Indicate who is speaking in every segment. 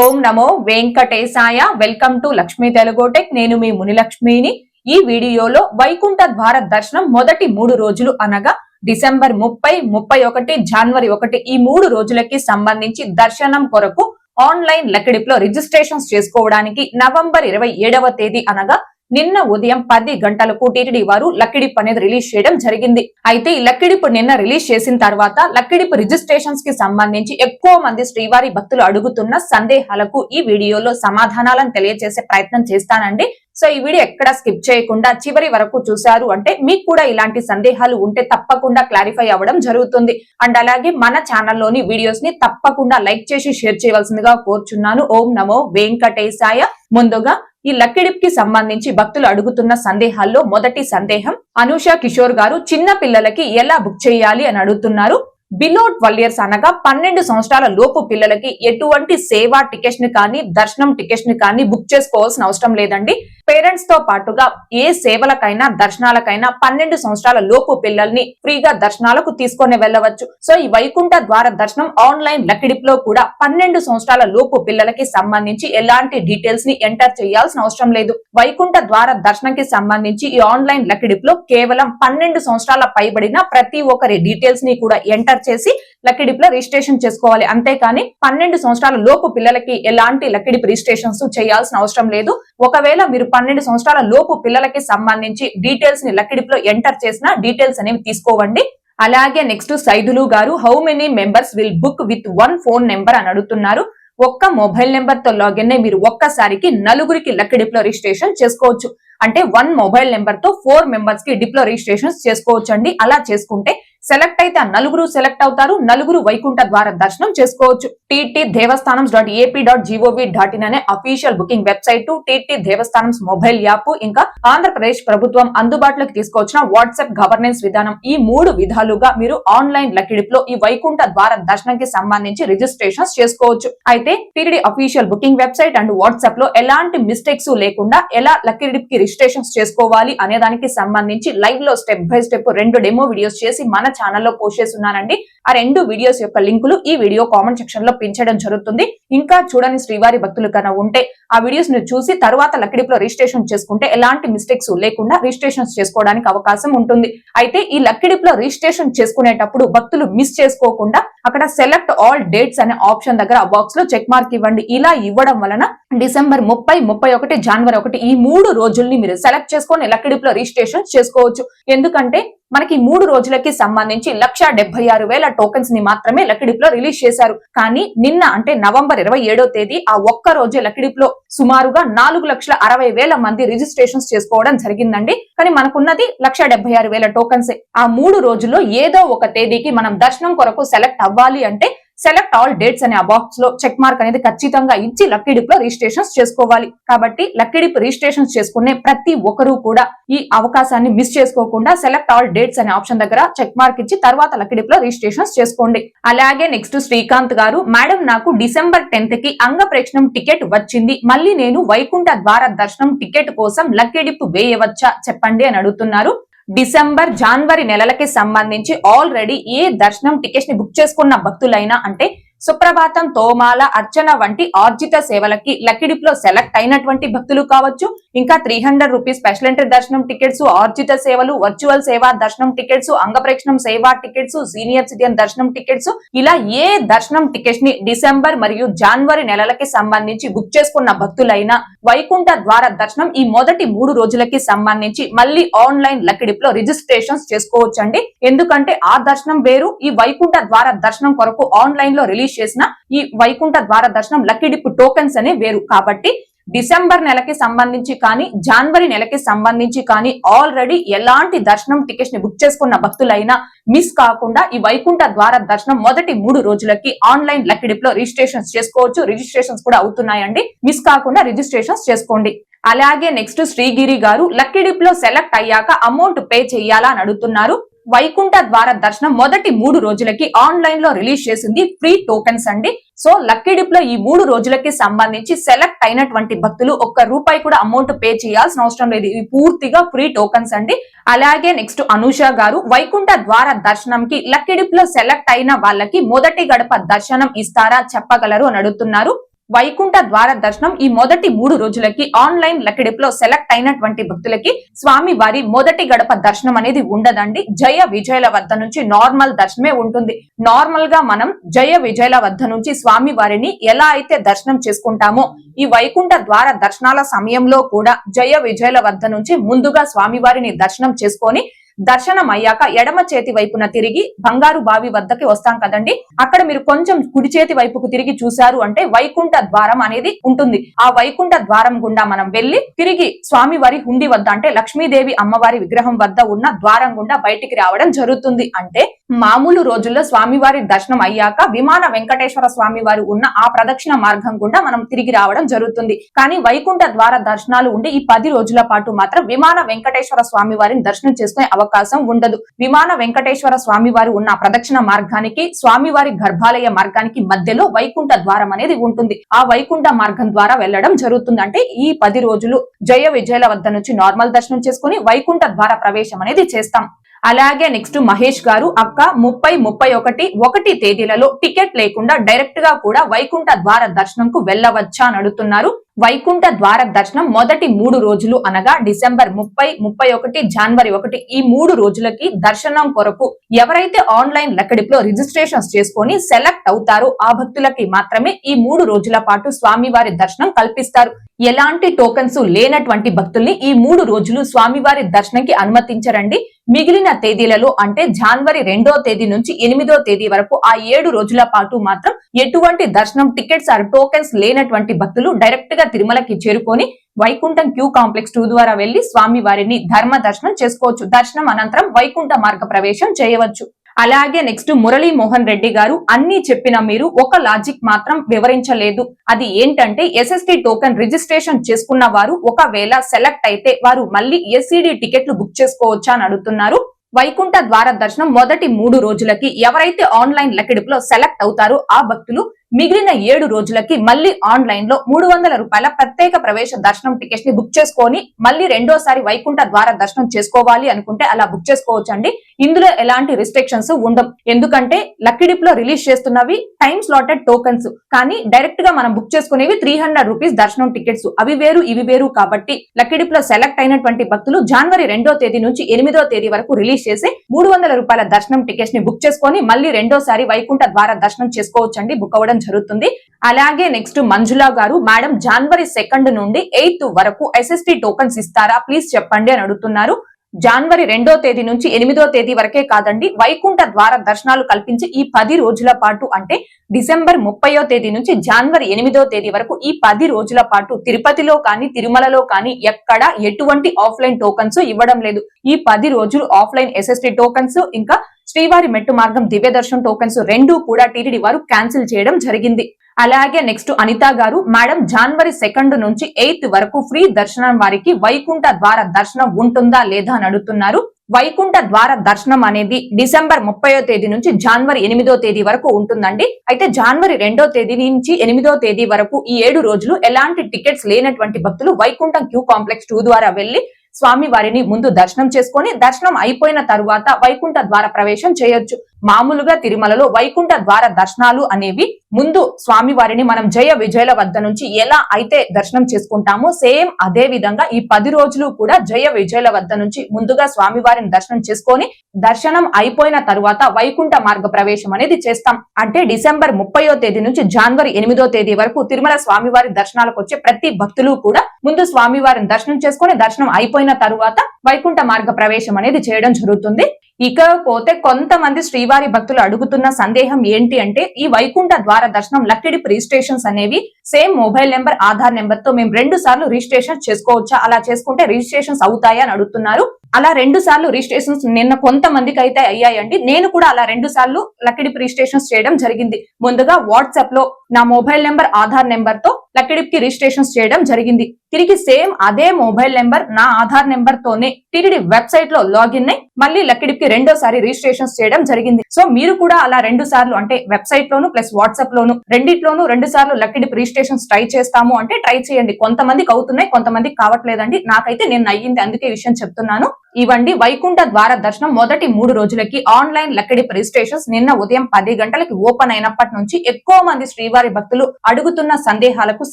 Speaker 1: Om Namo Venkatesaya. Welcome to Lakshmi తెలుగోటెక్ నేను మీ మునిలక్ష్మిని. ఈ వీడియోలో వైకుంఠ ద్వార దర్శనం మొదటి మూడు రోజులు అనగా డిసెంబర్ ముప్పై ముప్పై ఒకటి జనవరి ఒకటి ఈ మూడు రోజులకి సంబంధించి దర్శనం కొరకు ఆన్లైన్ లెక్కడిపులో రిజిస్ట్రేషన్స్ చేసుకోవడానికి నవంబర్ ఇరవై ఏడవ తేదీ అనగా నిన్న ఉదయం పది గంటలకు టీటీడీ వారు లక్కిడిప్ అనేది రిలీజ్ చేయడం జరిగింది. అయితే ఈ లక్కిడిప్ నిన్న రిలీజ్ చేసిన తర్వాత లక్కిడిప్ రిజిస్ట్రేషన్స్కి సంబంధించి ఎక్కువ మంది శ్రీవారి భక్తులు అడుగుతున్న సందేహాలకు ఈ వీడియోలో సమాధానాలను తెలియజేసే ప్రయత్నం చేస్తానండి. సో ఈ వీడియో ఎక్కడ స్కిప్ చేయకుండా చివరి వరకు చూశారు అంటే మీకు కూడా ఇలాంటి సందేహాలు ఉంటే తప్పకుండా క్లారిఫై అవ్వడం జరుగుతుంది. అండ్ అలాగే మన ఛానల్లోని వీడియోస్ని తప్పకుండా లైక్ చేసి షేర్ చేయవలసిందిగా కోరుచున్నాను. ఓం నమో వెంకటేశాయ. ముందుగా ఈ లక్కిడిప్కి సంబంధించి భక్తులు అడుగుతున్న సందేహాల్లో మొదటి సందేహం అనూష కిషోర్ గారు చిన్న పిల్లలకి ఎలా బుక్ చేయాలి అని అడుగుతున్నారు. బిలో ట్వెల్వ్ ఇయర్స్ అనగా పన్నెండు సంవత్సరాల లోపు పిల్లలకి ఎటువంటి సేవా టికెట్స్ని కానీ దర్శనం టికెట్స్ని కానీ బుక్ చేసుకోవాల్సిన అవసరం లేదండి. పేరెంట్స్తో పాటుగా ఏ సేవలకైనా దర్శనాలకైనా పన్నెండు సంవత్సరాల లోపు పిల్లల్ని ఫ్రీగా దర్శనాలకు తీసుకొని వెళ్ళవచ్చు. సో ఈ వైకుంఠ ద్వార దర్శనం ఆన్లైన్ లకిడిప్లో కూడా పన్నెండు సంవత్సరాల లోపు పిల్లలకి సంబంధించి ఎలాంటి డీటెయిల్స్ని ఎంటర్ చేయాల్సిన అవసరం లేదు. వైకుంఠ ద్వార దర్శనంకి సంబంధించి ఈ ఆన్లైన్ లకిడిప్లో కేవలం పన్నెండు సంవత్సరాల పైబడిన ప్రతి ఒక్కరి డీటెయిల్స్ని కూడా ఎంటర్ చేసి లక్కిడిప్లో రిజిస్ట్రేషన్ చేసుకోవాలి. అంతేకాని పన్నెండు సంవత్సరాల లోపు పిల్లలకి ఎలాంటి లక్కిడిప్ రిజిస్ట్రేషన్స్ చేయాల్సిన అవసరం లేదు. ఒకవేళ మీరు పన్నెండు సంవత్సరాల లోపు పిల్లలకి సంబంధించి డీటెయిల్స్ని లక్కిడిప్లో ఎంటర్ చేసిన డీటెయిల్స్ అనేవి తీసుకోవండి. అలాగే నెక్స్ట్ సైదులు గారు how many members will book with one phone number అని అడుగుతున్నారు. ఒక్క మొబైల్ నెంబర్తో లాగిన్ మీరు ఒక్కసారికి నలుగురికి లక్క డిప్లో రిజిస్ట్రేషన్ చేసుకోవచ్చు. అంటే వన్ మొబైల్ నెంబర్తో ఫోర్ మెంబర్స్కి డిప్లో రిజిస్ట్రేషన్ చేసుకోవచ్చు అండి అలా చేసుకుంటే సెలెక్ట్ అయితే ఆ నలుగురు సెలెక్ట్ అవుతారు. నలుగురు వైకుంఠ ద్వార దర్శనం చేసుకోవచ్చు. T T devasthanam dot AP dot G O V dot in అనే official booking website T T devasthanam mobile app ఇంకా ఆంధ్రప్రదేశ్ ప్రభుత్వం అందుబాటులోకి తీసుకొచ్చిన వాట్సాప్ గవర్నెన్స్ విధానం. ఈ మూడు విధాలుగా మీరు ఆన్లైన్ లకిడిప్లో ఈ వైకుంఠ ద్వార దర్శనంకి సంబంధించి రిజిస్ట్రేషన్స్ చేసుకోవచ్చు. అయితే TTD official booking website and వాట్సాప్లో ఎలాంటి మిస్టేక్స్ లేకుండా ఎలా లకిడిప్కి రిజిస్ట్రేషన్స్ చేసుకోవాలి అనే దానికి సంబంధించి లైవ్లో స్టెప్ బై స్టెప్ రెండు డెమో వీడియోస్ చేసి మన ఛానల్లో పోస్ట్ చేస్తున్నానండి. ఆ రెండు వీడియోస్ యొక్క లింకులు ఈ వీడియో కామెంట్ సెక్షన్లో పెంచడం జరుగుతుంది. ఇంకా చూడని శ్రీవారి భక్తులు కన్నా ఉంటే ఆ వీడియోస్ను చూసి తర్వాత లక్కిడిప్లో రిజిస్ట్రేషన్ చేసుకుంటే ఎలాంటి మిస్టేక్స్ లేకుండా రిజిస్ట్రేషన్ చేసుకోవడానికి అవకాశం ఉంటుంది. అయితే ఈ లక్కిడిప్లో రిజిస్ట్రేషన్ చేసుకునేటప్పుడు భక్తులు మిస్ చేసుకోకుండా అక్కడ సెలెక్ట్ ఆల్ డేట్స్ అనే ఆప్షన్ దగ్గర ఆ బాక్స్లో చెక్ మార్క్ ఇవ్వండి. ఇలా ఇవ్వడం వలన డిసెంబర్ ముప్పై ముప్పై ఒకటి జనవరి ఒకటి ఈ మూడు రోజుల్ని మీరు సెలెక్ట్ చేసుకొని లక్కడిప్లో రిజిస్ట్రేషన్ చేసుకోవచ్చు. ఎందుకంటే మనకి మూడు రోజులకి సంబంధించి లక్ష డెబ్బై ఆరు వేల టోకెన్స్ని మాత్రమే లక్కిడిప్లో రిలీజ్ చేశారు. కానీ నిన్న అంటే నవంబర్ ఇరవై ఏడో తేదీ ఆ ఒక్క రోజే లక్కిడిప్లో సుమారుగా నాలుగు లక్షల అరవై వేల మంది రిజిస్ట్రేషన్స్ చేసుకోవడం జరిగిందండి. కానీ మనకున్నది లక్ష డెబ్బై ఆరు వేల టోకన్స్. ఆ మూడు రోజుల్లో ఏదో ఒక తేదీకి మనం దర్శనం కొరకు సెలెక్ట్ అవ్వాలి అంటే సెలెక్ట్ ఆల్ డేట్స్ అనే ఆ బాక్స్లో చెక్ మార్క్ అనేది ఖచ్చితంగా ఇచ్చి లక్కీడిప్లో రిజిస్ట్రేషన్స్ చేసుకోవాలి. కాబట్టి లక్కీడిప్ రిజిస్ట్రేషన్స్ చేసుకునే ప్రతి ఒక్కరూ కూడా ఈ అవకాశాన్ని మిస్ చేసుకోకుండా సెలెక్ట్ ఆల్ డేట్స్ అనే ఆప్షన్ దగ్గర చెక్ మార్క్ ఇచ్చి తర్వాత లక్కీడిప్లో రిజిస్ట్రేషన్స్ చేసుకోండి. అలాగే నెక్స్ట్ శ్రీకాంత్ గారు మేడం నాకు డిసెంబర్ టెన్త్కి అంగ ప్రేక్షణం టికెట్ వచ్చింది. మళ్ళీ నేను వైకుంఠ ద్వార దర్శనం టికెట్ కోసం లక్కీడిప్ వేయవచ్చా? చెప్పండి అని అడుగుతున్నారు. డిసెంబర్ జనవరి నెలలకి సంబంధించి ఆల్రెడీ ఏ దర్శనం టికెట్స్ని బుక్ చేసుకున్న భక్తులైనా అంటే సుప్రభాతం తోమాల అర్చన వంటి ఆర్జిత సేవలకి లక్కిడిప్లో సెలెక్ట్ అయినటువంటి భక్తులు కావచ్చు. ఇంకా three hundred rupees special entry దర్శనం టికెట్స్ ఆర్జిత సేవలు వర్చువల్ సేవా దర్శనం టికెట్స్ అంగప్రేక్షణం సేవా టికెట్స్ సీనియర్ సిటిజన్ దర్శనం టికెట్స్. ఇలా ఏ దర్శనం టికెట్స్ని డిసెంబర్ మరియు జనవరి నెలలకి సంబంధించి బుక్ చేసుకున్న భక్తులైనా వైకుంఠ ద్వార దర్శనం ఈ మొదటి మూడు రోజులకి సంబంధించి మళ్ళీ ఆన్లైన్ లక్కిడిప్లో రిజిస్ట్రేషన్స్ చేసుకోవచ్చండి. ఎందుకంటే ఆ దర్శనం వేరు ఈ వైకుంఠ ద్వార దర్శనం కొరకు ఆన్లైన్లో రిలీజ్ చేసిన ఈ వైకుంఠ ద్వార దర్శనం లక్కిడిప్ టోకెన్స్ అనే వేరు. కాబట్టి డిసెంబర్ నెలకి సంబంధించి కానీ జనవరి నెలకి సంబంధించి కానీ ఆల్రెడీ ఎలాంటి దర్శనం టికెట్స్ని బుక్ చేసుకున్న భక్తులైనా మిస్ కాకుండా ఈ వైకుంఠ ద్వార దర్శనం మొదటి మూడు రోజులకి ఆన్లైన్ లక్కిడిప్లో రిజిస్ట్రేషన్స్ చేసుకోవచ్చు. రిజిస్ట్రేషన్స్ కూడా అవుతున్నాయండి. మిస్ కాకుండా రిజిస్ట్రేషన్స్ చేసుకోండి. అలాగే నెక్స్ట్ శ్రీగిరి గారు లక్కిడిప్లో సెలెక్ట్ అయ్యాక అమౌంట్ పే చేయాలా అని అడుగుతున్నారు. వైకుంఠ ద్వార దర్శనం మొదటి మూడు రోజులకి ఆన్లైన్లో రిలీజ్ చేసింది ఫ్రీ టోకెన్స్ అండి. సో లక్కీ డిప్లో ఈ మూడు రోజులకి సంబంధించి సెలెక్ట్ అయినటువంటి భక్తులు ఒక్క రూపాయి కూడా అమౌంట్ పే చేయాల్సిన అవసరం లేదు. ఇవి పూర్తిగా ఫ్రీ టోకన్స్ అండి. అలాగే నెక్స్ట్ అనూష గారు వైకుంఠ ద్వార దర్శనంకి లక్కీ డిప్లో సెలెక్ట్ అయిన వాళ్ళకి మొదటి గడప దర్శనం ఇస్తారా చెప్పగలరు అని అడుగుతున్నారు. వైకుంఠ ద్వార దర్శనం ఈ మొదటి మూడు రోజులకి ఆన్లైన్ లెక్కడిపులో సెలెక్ట్ అయినటువంటి భక్తులకి స్వామి వారి మొదటి గడప దర్శనం అనేది ఉండదండి. జయ విజయల వద్ద నుంచి నార్మల్ దర్శనమే ఉంటుంది. నార్మల్గా మనం జయ విజయల వద్ద నుంచి స్వామి వారిని ఎలా అయితే దర్శనం చేసుకుంటామో ఈ వైకుంఠ ద్వార దర్శనాల సమయంలో కూడా జయ విజయల వద్ద నుంచి ముందుగా స్వామివారిని దర్శనం చేసుకొని దర్శనం అయ్యాక ఎడమ చేతి వైపున తిరిగి బంగారు బావి వద్దకి వస్తాం కదండి. అక్కడ మీరు కొంచెం కుడి చేతి వైపుకు తిరిగి చూశారు అంటే వైకుంఠ ద్వారం అనేది ఉంటుంది. ఆ వైకుంఠ ద్వారం గుండా మనం వెళ్ళి తిరిగి స్వామివారి హుండి వద్ద అంటే లక్ష్మీదేవి అమ్మవారి విగ్రహం వద్ద ఉన్న ద్వారం గుండా బయటికి రావడం జరుగుతుంది. అంటే మామూలు రోజుల్లో స్వామివారి దర్శనం అయ్యాక విమాన వెంకటేశ్వర స్వామి వారు ఉన్న ఆ ప్రదక్షిణ మార్గం గుండా మనం తిరిగి రావడం జరుగుతుంది. కానీ వైకుంఠ ద్వార దర్శనాలు ఉండి ఈ పది రోజుల పాటు మాత్రం విమాన వెంకటేశ్వర స్వామి వారిని దర్శనం చేసుకునే అవకాశం ఉండదు. విమాన వెంకటేశ్వర స్వామివారు ఉన్న ప్రదక్షిణ మార్గానికి స్వామివారి గర్భాలయ మార్గానికి మధ్యలో వైకుంఠ ద్వారం అనేది ఉంటుంది. ఆ వైకుంఠ మార్గం ద్వారా వెళ్ళడం జరుగుతుంది అంటే ఈ పది రోజులు జయ విజయల వద్ద నుంచి నార్మల్ దర్శనం చేసుకుని వైకుంఠ ద్వార ప్రవేశం అనేది చేస్తాం. అలాగే నెక్స్ట్ మహేష్ గారు అక్క ముప్పై ముప్పై ఒకటి ఒకటి తేదీలలో టికెట్ లేకుండా డైరెక్ట్గా కూడా వైకుంఠ ద్వార దర్శనంకు వెళ్ళవచ్చా అని అడుగుతున్నారు. వైకుంఠ ద్వార దర్శనం మొదటి మూడు రోజులు అనగా డిసెంబర్ ముప్పై ముప్పై ఒకటి జనవరి ఒకటి ఈ మూడు రోజులకి దర్శనం కొరకు ఎవరైతే ఆన్లైన్ లెక్కడిలో రిజిస్ట్రేషన్స్ చేసుకొని సెలెక్ట్ అవుతారో ఆ భక్తులకి మాత్రమే ఈ మూడు రోజుల పాటు స్వామివారి దర్శనం కల్పిస్తారు. ఎలాంటి టోకన్స్ లేనటువంటి భక్తుల్ని ఈ మూడు రోజులు స్వామివారి దర్శనంకి అనుమతించరండి. మిగిలిన తేదీలలో అంటే జనవరి రెండో తేదీ నుంచి ఎనిమిదో తేదీ వరకు ఆ ఏడు రోజుల పాటు మాత్రం ఎటువంటి దర్శనం టికెట్స్ ఆర్ టోకెన్స్ లేనటువంటి భక్తులు డైరెక్ట్గా తిరుమలకి చేరుకొని వైకుంఠం క్యూ కాంప్లెక్స్ టూ ద్వారా వెళ్ళి స్వామి వారిని ధర్మ దర్శనం చేసుకోవచ్చు. దర్శనం అనంతరం వైకుంఠ మార్గ ప్రవేశం చేయవచ్చు. అలాగే నెక్స్ట్ మురళీ మోహన్ రెడ్డి గారు అన్ని చెప్పిన మీరు ఒక లాజిక్ మాత్రం వివరించలేదు. అది ఏంటంటే ఎస్ఎస్టి టోకెన్ రిజిస్ట్రేషన్ చేసుకున్న వారు ఒకవేళ సెలెక్ట్ అయితే వారు మళ్ళీ ఎస్సిడి టికెట్లు బుక్ చేసుకోవచ్చా అని అడుగుతున్నారు. వైకుంఠ ద్వార దర్శనం మొదటి మూడు రోజులకి ఎవరైతే ఆన్లైన్ లెక్కడిపులో సెలెక్ట్ అవుతారో ఆ భక్తులు మిగిలిన ఏడు రోజులకి మళ్ళీ ఆన్లైన్లో మూడు వందల రూపాయల ప్రత్యేక ప్రవేశ దర్శనం టికెట్స్ని బుక్ చేసుకొని మళ్ళీ రెండోసారి వైకుంఠ ద్వార దర్శనం చేసుకోవాలి అనుకుంటే అలా బుక్ చేసుకోవచ్చండి. ఇందులో ఎలాంటి రిస్ట్రిక్షన్స్ ఉండవు. ఎందుకంటే లక్కీడిప్లో రిలీజ్ చేస్తున్నవి టైం స్లాటెడ్ టోకన్స్ కానీ డైరెక్ట్గా మనం బుక్ చేసుకునేవి త్రీ హండ్రెడ్ రూపీస్ దర్శనం టికెట్స్ అవి వేరు ఇవి వేరు కాబట్టి లక్కీడిప్లో సెలెక్ట్ అయినటువంటి భక్తులు జనవరి రెండో తేదీ నుంచి ఎనిమిదో తేదీ వరకు రిలీజ్ చేసి మూడు వందల రూపాయల దర్శనం టికెట్స్ని బుక్ చేసుకొని మళ్ళీ రెండోసారి వైకుంఠ ద్వార దర్శనం చేసుకోవచ్చండి. బుక్ అవ్వడం జరుగుతుంది. అలాగే నెక్స్ట్ మంజులా గారు మేడం జనవరి సెకండ్ నుండి ఎయిత్ వరకు ఎస్ఎస్టీ టోకన్స్ ఇస్తారా? ప్లీజ్ చెప్పండి అని అడుగుతున్నారు. జనవరి రెండో తేదీ నుంచి ఎనిమిదో తేదీ వరకే కాదండి వైకుంఠ ద్వార దర్శనాలు కల్పించి ఈ పది రోజుల పాటు అంటే డిసెంబర్ ముప్పయో తేదీ నుంచి జనవరి ఎనిమిదో తేదీ వరకు ఈ పది రోజుల పాటు తిరుపతిలో కానీ తిరుమలలో కానీ ఎక్కడ ఎటువంటి ఆఫ్లైన్ టోకన్స్ ఇవ్వడం లేదు. ఈ పది రోజులు ఆఫ్లైన్ ఎస్ఎస్టీ టోకన్స్ ఇంకా శ్రీవారి మెట్టు మార్గం దివ్య దర్శనం టోకెన్స్ రెండూ కూడా టీటీడీ వారు క్యాన్సిల్ చేయడం జరిగింది. అలాగే నెక్స్ట్ అనిత గారు మేడం జనవరి సెకండ్ నుంచి ఎయిత్ వరకు ఫ్రీ దర్శనం వారికి వైకుంఠ ద్వార దర్శనం ఉంటుందా లేదా అని అడుగుతున్నారు. వైకుంఠ ద్వార దర్శనం అనేది డిసెంబర్ ముప్పయో తేదీ నుంచి జనవరి ఎనిమిదో తేదీ వరకు ఉంటుందండి. అయితే జనవరి రెండో తేదీ నుంచి ఎనిమిదో తేదీ వరకు ఈ ఏడు రోజులు ఎలాంటి టికెట్స్ లేనటువంటి భక్తులు వైకుంఠం క్యూ కాంప్లెక్స్ టూ ద్వారా వెళ్ళి స్వామి వారిని ముందు దర్శనం చేసుకొని దర్శనం అయిపోయిన తరువాత వైకుంఠ ద్వార ప్రవేశం చేయొచ్చు. మామూలుగా తిరుమలలో వైకుంఠ ద్వార దర్శనాలు అనేవి ముందు స్వామి వారిని మనం జయ విజయల వద్ద నుంచి ఎలా అయితే దర్శనం చేసుకుంటామో సేమ్ అదే విధంగా ఈ పది రోజులు కూడా జయ విజయల వద్ద నుంచి ముందుగా స్వామి వారిని దర్శనం చేసుకొని దర్శనం అయిపోయిన తరువాత వైకుంఠ మార్గ ప్రవేశం అనేది చేస్తాం. అంటే డిసెంబర్ ముప్పయో తేదీ నుంచి జనవరి ఎనిమిదో తేదీ వరకు తిరుమల స్వామివారి దర్శనాలకు వచ్చే ప్రతి భక్తులు కూడా ముందు స్వామివారిని దర్శనం చేసుకొని దర్శనం అయిపోయిన తరువాత వైకుంఠ మార్గ ప్రవేశం అనేది చేయడం జరుగుతుంది. ఇకపోతే కొంతమంది శ్రీవారి భక్తులు అడుగుతున్న సందేహం ఏంటి అంటే ఈ వైకుంఠ ద్వార దర్శనం లక్కిడిప్ రిజిస్ట్రేషన్స్ అనేవి సేమ్ మొబైల్ నెంబర్ ఆధార్ నెంబర్తో మేము రెండు సార్లు రిజిస్ట్రేషన్ చేసుకోవచ్చా? అలా చేసుకుంటే రిజిస్ట్రేషన్స్ అవుతాయా అని అడుగుతున్నారు. అలా రెండు సార్లు రిజిస్ట్రేషన్స్ నిన్న కొంతమందికి అయితే అయ్యాయండి. నేను కూడా అలా రెండు సార్లు లక్కిడిప్ రిజిస్ట్రేషన్స్ చేయడం జరిగింది. ముందుగా వాట్సాప్లో నా మొబైల్ నెంబర్ ఆధార్ నెంబర్తో లక్కిడిప్కి రిజిస్ట్రేషన్స్ చేయడం జరిగింది. తిరిగి సేమ్ అదే మొబైల్ నెంబర్ నా ఆధార్ నెంబర్ తోనే టిటిడి వెబ్సైట్లో లాగిన్ అయి మళ్ళీ లక్కిడికి రెండోసారి రిజిస్ట్రేషన్ చేయడం జరిగింది. సో మీరు కూడా అలా రెండు సార్లు అంటే వెబ్సైట్ లోను ప్లస్ వాట్సాప్ లోను రెండిట్లోనూ రెండు సార్లు లక్కిడిప్ రిజిస్ట్రేషన్ ట్రై చేస్తాము అంటే ట్రై చేయండి. కొంతమందికి అవుతున్నాయి కొంతమందికి కావట్లేదండి. నాకైతే నేను అయ్యింది అందుకే విషయం చెప్తున్నాను. ఇవ్వండి వైకుంఠ ద్వార దర్శనం మొదటి మూడు రోజులకి ఆన్లైన్ లక్కడిప్ రిజిస్ట్రేషన్స్ నిన్న ఉదయం పది గంటలకి ఓపెన్ అయినప్పటి నుంచి ఎక్కువ మంది శ్రీవారి భక్తులు అడుగుతున్న సందేహాలకు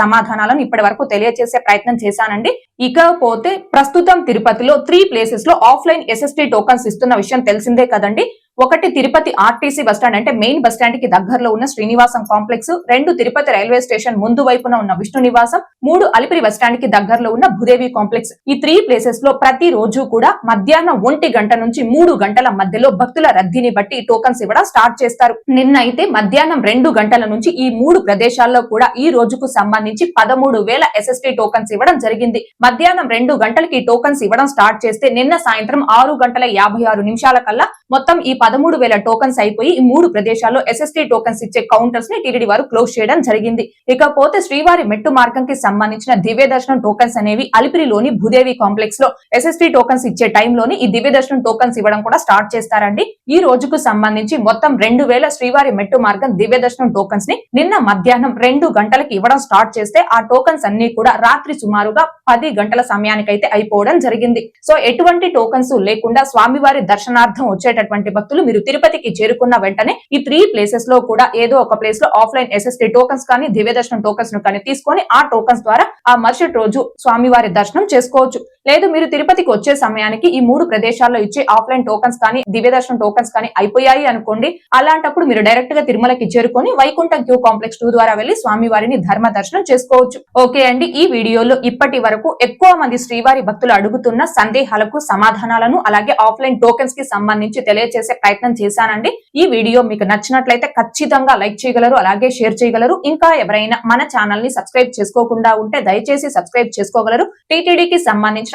Speaker 1: సమాధానాలను ఇప్పటి వరకు తెలియజేసే ప్రయత్నం చేశానండి. ఇకపోతే ప్రస్తుతం తిరుపతిలో త్రీ ప్లేసెస్లో ఆఫ్లైన్ ఎస్ఎస్టీ టోకన్స్ ఇస్తున్న విషయం తెలిసిందే కదండి. ఒకటి తిరుపతి ఆర్టీసీ బస్టాండ్ అంటే మెయిన్ బస్టాండ్కి దగ్గరలో ఉన్న శ్రీనివాసం కాంప్లెక్స్ రెండు తిరుపతి రైల్వే స్టేషన్ ముందు వైపున ఉన్న విష్ణు నివాసం మూడు అలిపిరి బస్టాండ్కి దగ్గరలో ఉన్న భూదేవి కాంప్లెక్స్. ఈ త్రీ ప్లేసెస్లో ప్రతి రోజు కూడా మధ్యాహ్నం ఒంటి గంట నుంచి మూడు గంటల మధ్యలో భక్తుల రద్దీని బట్టి టోకన్స్ ఇవ్వడం స్టార్ట్ చేస్తారు. నిన్న అయితే మధ్యాహ్నం రెండు గంటల నుంచి ఈ మూడు ప్రదేశాల్లో కూడా ఈ రోజుకు సంబంధించి పదమూడు వేల ఎస్ఎస్టీ టోకన్స్ ఇవ్వడం జరిగింది. మధ్యాహ్నం రెండు గంటలకి టోకన్స్ ఇవ్వడం స్టార్ట్ చేస్తే నిన్న సాయంత్రం ఆరు గంటల యాభై ఆరు నిమిషాల కల్లా మొత్తం ఈ పదమూడు వేల టోకన్స్ అయిపోయి ఈ మూడు ప్రదేశాల్లో ఎస్ఎస్టీ టోకన్స్ ఇచ్చే కౌంటర్స్ని టీటీడీ వారు క్లోజ్ చేయడం జరిగింది. ఇకపోతే శ్రీవారి మెట్టు మార్గం కి సంబంధించిన దివ్య దర్శనం టోకన్స్ అనేవి అలిపిరిలోని భూదేవి కాంప్లెక్స్లో ఎస్ఎస్టీ టోకన్స్ ఇచ్చే టైంలోని ఈ దివ్య దర్శనం టోకన్స్ ఇవ్వడం కూడా స్టార్ట్ చేస్తారండి. ఈ రోజుకు సంబంధించి మొత్తం రెండు వేల శ్రీవారి మెట్టు మార్గం దివ్య దర్శనం టోకన్స్ని నిన్న మధ్యాహ్నం రెండు గంటలకి ఇవ్వడం స్టార్ట్ చేస్తే ఆ టోకన్స్ అన్ని కూడా రాత్రి సుమారుగా పది గంటల సమయానికైతే అయిపోవడం జరిగింది. సో ఎటువంటి టోకన్స్ లేకుండా స్వామివారి దర్శనార్థం వచ్చేటటువంటి భక్తులు మీరు తిరుపతికి చేరుకున్న వెంటనే ఈ త్రీ ప్లేసెస్లో కూడా ఏదో ఒక ప్లేస్లో ఆఫ్లైన్ ఎస్ఎస్టీ టోకన్స్ కానీ దివ్య దర్శనం టోకన్స్ను కానీ తీసుకొని ఆ టోకన్స్ ద్వారా ఆ మరుసటి రోజు స్వామివారి దర్శనం చేసుకోవచ్చు. లేదు మీరు తిరుపతికి వచ్చే సమయానికి ఈ మూడు ప్రదేశాల్లో ఇచ్చే ఆఫ్లైన్ టోకన్స్ కానీ దివ్య దర్శనం టోకన్స్ కానీ అయిపోయాయి అనుకోండి. అలాంటప్పుడు మీరు డైరెక్ట్గా తిరుమలకి చేరుకొని వైకుంఠం క్యూ కాంప్లెక్స్ టూ ద్వారా వెళ్ళి స్వామివారిని ధర్మ దర్శనం చేసుకోవచ్చు. ఓకే అండి ఈ వీడియోలో ఇప్పటి వరకు ఎక్కువ మంది శ్రీవారి భక్తులు అడుగుతున్న సందేహాలకు సమాధానాలను అలాగే ఆఫ్లైన్ టోకెన్స్కి సంబంధించి తెలియజేసే ప్రయత్నం చేశానండి. ఈ వీడియో మీకు నచ్చినట్లయితే ఖచ్చితంగా లైక్ చేయగలరు అలాగే షేర్ చేయగలరు. ఇంకా ఎవరైనా మన ఛానల్ని సబ్స్క్రైబ్ చేసుకోకుండా ఉంటే దయచేసి సబ్స్క్రైబ్ చేసుకోగలరు. టీటీడీకి సంబంధించిన